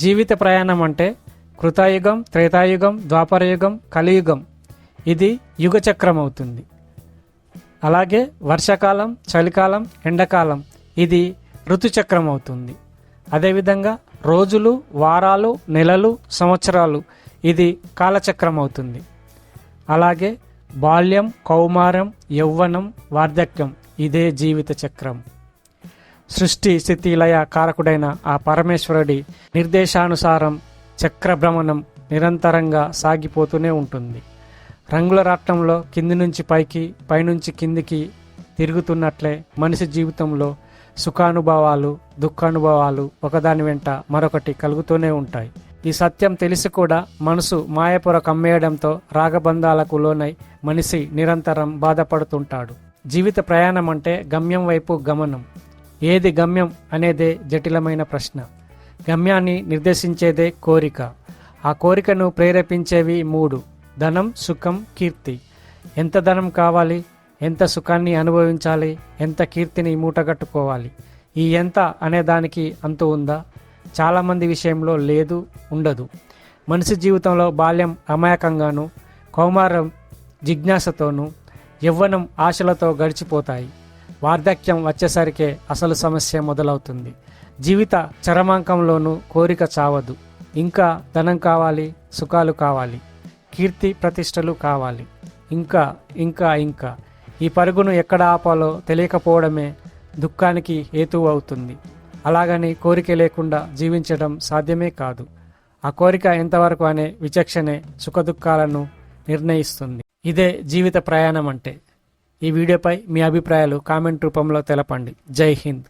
జీవిత ప్రయాణం అంటే కృతాయుగం త్రేతాయుగం ద్వాపరయుగం కలియుగం. ఇది యుగ చక్రం అవుతుంది అలాగే వర్షాకాలం చలికాలం ఎండాకాలం. ఇది ఋతుచక్రం అవుతుంది అదేవిధంగా రోజులు వారాలు నెలలు సంవత్సరాలు. ఇది కాలచక్రం అవుతుంది అలాగే బాల్యం కౌమారం యౌవనం వార్ధక్యం. ఇదే జీవిత చక్రం. సృష్టి స్థితి లయ కారకుడైన ఆ పరమేశ్వరుడి నిర్దేశానుసారం చక్రభ్రమణం నిరంతరంగా సాగిపోతూనే ఉంటుంది. రంగుల రాట్నంలో కింది నుంచి పైకి పైనుంచి కిందికి తిరుగుతున్నట్లే మనిషి జీవితంలో సుఖానుభవాలు దుఃఖానుభవాలు ఒకదాని వెంట మరొకటి కలుగుతూనే ఉంటాయి. ఈ సత్యం తెలిసి కూడా మనసు మాయపొర కమ్మేయడంతో రాగబంధాలకు లోనై మనిషి నిరంతరం బాధపడుతుంటాడు. జీవిత ప్రయాణం అంటే గమ్యం వైపు గమనం. ఏది గమ్యం అనేదే జటిలమైన ప్రశ్న. గమ్యాన్ని నిర్దేశించేదే కోరిక. ఆ కోరికను ప్రేరేపించేవి మూడు. ధనం సుఖం కీర్తి. ఎంత ధనం కావాలి? ఎంత సుఖాన్ని అనుభవించాలి? ఎంత కీర్తిని మూటగట్టుకోవాలి? ఈ ఎంత అనే దానికి అంతు ఉందా? చాలామంది విషయంలో లేదు ఉండదు. మనిషి జీవితంలో బాల్యం అమాయకంగాను కౌమారం జిజ్ఞాసతోనూ యవ్వనం ఆశలతో గడిచిపోతాయి. వార్ధక్యం వచ్చేసరికే అసలు సమస్య మొదలవుతుంది. జీవిత చరమాంకంలోనూ కోరిక చావదు. ఇంకా ధనం కావాలి సుఖాలు కావాలి కీర్తి ప్రతిష్టలు కావాలి. ఇంకా ఇంకా ఇంకా. ఈ పరుగును ఎక్కడ ఆపాలో తెలియకపోవడమే దుఃఖానికి హేతువు అవుతుంది. అలాగని కోరిక లేకుండా జీవించడం సాధ్యమే కాదు. ఆ కోరిక ఎంతవరకు అనే విచక్షణే సుఖదుఖాలను నిర్ణయిస్తుంది. ఇదే జీవిత ప్రయాణం అంటే. ఈ వీడియోపై మీ అభిప్రాయాలు కామెంట్ రూపంలో తెలపండి. జై హింద్.